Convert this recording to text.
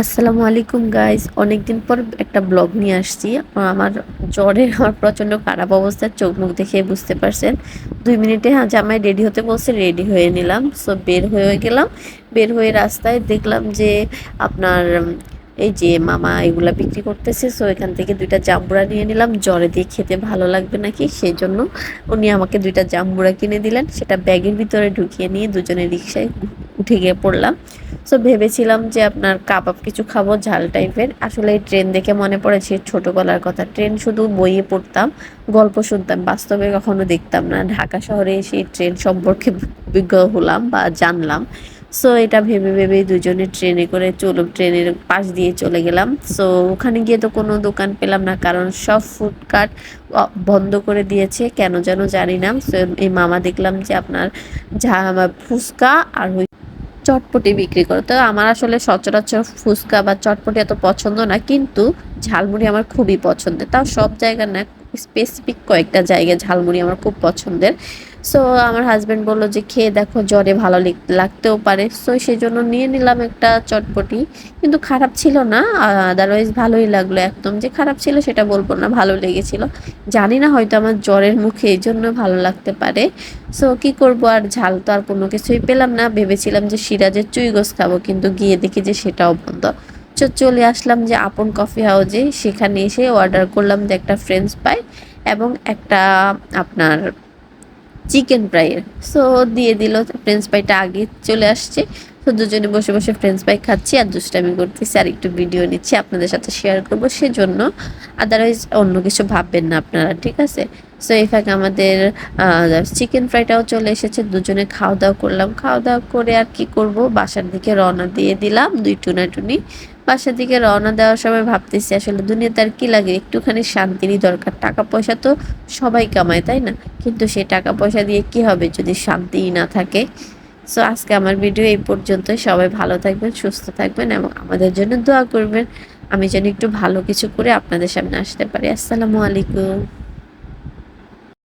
আসসালামু আলাইকুম গাইস অনেকদিন পর একটা ব্লগ নিয়ে আসছি। আমার জ্বরে আমার প্রচণ্ড খারাপ অবস্থা, চোখ মুখ দেখে বুঝতে পারছেন। দুই মিনিটে হ্যাঁ জামাই রেডি হতে বলছে রেডি হয়ে নিলাম। সো বের হয়ে গেলাম। বের হয়ে রাস্তায় দেখলাম যে আপনার এই যে মামা এগুলা বিক্রি করতেছে। সো এখান থেকে দুইটা জাম্বুরা নিয়ে নিলাম। জ্বরে দিয়ে খেতে ভালো লাগবে নাকি? সেই জন্য উনি আমাকে দুইটা জাম্বুরা কিনে দিলেন। সেটা ব্যাগের ভিতরে ঢুকিয়ে নিয়ে দুজনে রিক্সায় উঠে গিয়ে পড়লাম। সো ভেবেছিলাম যে আপনার কাবাব কিছু খাব, ঝাল টাইপের আসলে এই ট্রেন দেখে মনে পড়েছে ছোটোবেলার কথা। ট্রেন শুধু বইয়ে পড়তাম, গল্প শুনতাম, বাস্তবে কখনো দেখতাম না। ঢাকা শহরে এসে ট্রেন সম্পর্কে বিজ্ঞ হলাম বা জানলাম। সো এটা ভেবে ভেবে দুজনে ট্রেনে করে চলো ট্রেনের পাশ দিয়ে চলে গেলাম। সো ওখানে গিয়ে তো কোনো দোকান পেলাম না, কারণ সব ফুডকার্ট বন্ধ করে দিয়েছে। কেন যেন জানি না। সো এই মামা দেখলাম যে আপনার ঝা ফুচকা আর চটপটি বিক্রি করে। তো আমার আসলে সচরাচর ফুচকা বা চটপটি এত পছন্দ না, কিন্তু ঝালমুড়ি আমার খুবই পছন্দের। তাও সব জায়গার না স্পেসিফিক কয়েকটা জায়গায় ঝালমুড়ি আমার খুব পছন্দের। সো আমার হাজব্যান্ড বলল যে, খেয়ে দেখো, জ্বরে ভালো লাগতেও পারে। সো সেই জন্য নিয়ে নিলাম একটা চটপটি। কিন্তু খারাপ ছিল না আদারওয়াইজ ভালোই লাগল একদম। যে খারাপ ছিল সেটা বলব না, ভালো লেগেছিল। জানি না হয়তো আমার জ্বরের মুখে এই জন্য ভালো লাগতে পারে। সো কি করব আর, ঝাল তো আর কোনো কিছুই পেলাম না। ভেবেছিলাম যে সিরাজের চুই গোস খাব, কিন্তু গিয়ে দেখি যে সেটাও বন্ধ। চলে আসলাম যে আপন কফি হাউজে সেখানে এসে অর্ডার করলাম যে একটা ফ্রেঞ্চ পাই এবং একটা আপনার চিকেন ফ্রাইয়ের সো দিয়ে দিল ফ্রেঞ্চ ফ্রাইটা আগে চলে আসছে। তো দুজনে বসে বসে ফ্রেঞ্চ ফ্রাই খাচ্ছি আর দুষ্টামি করতেছি, আর একটু ভিডিও নিচ্ছি, আপনাদের সাথে শেয়ার করব, সেজন্য আদারওয়াইজ অন্য কিছু ভাববেন না আপনারা, ঠিক আছে? সো এই ফাঁকে আমাদের চিকেন ফ্রাইটাও চলে এসেছে, দুজনে খাওয়া দাওয়া করলাম। খাওয়া দাওয়া করে আর কি করব? বাসার দিকে রওনা দিয়ে দিলাম, দুই টুনাটুনি। বাসার দিকে রওনা দেওয়ার সময় ভাবতেছি, আসলে দুনিয়াতে আর কী লাগে? একটুখানি শান্তিরই দরকার। টাকা পয়সা তো সবাই কামায়, তাই না? কিন্তু সেই টাকা পয়সা দিয়ে কি হবে যদি শান্তিই না থাকে? সো আজকে আমার ভিডিও এই পর্যন্ত সবাই ভালো থাকবেন, সুস্থ থাকবেন এবং আমাদের জন্য দোয়া করবেন। আমি যেন একটু ভালো কিছু করে আপনাদের সামনে আসতে পারি। আসসালামু আলাইকুম।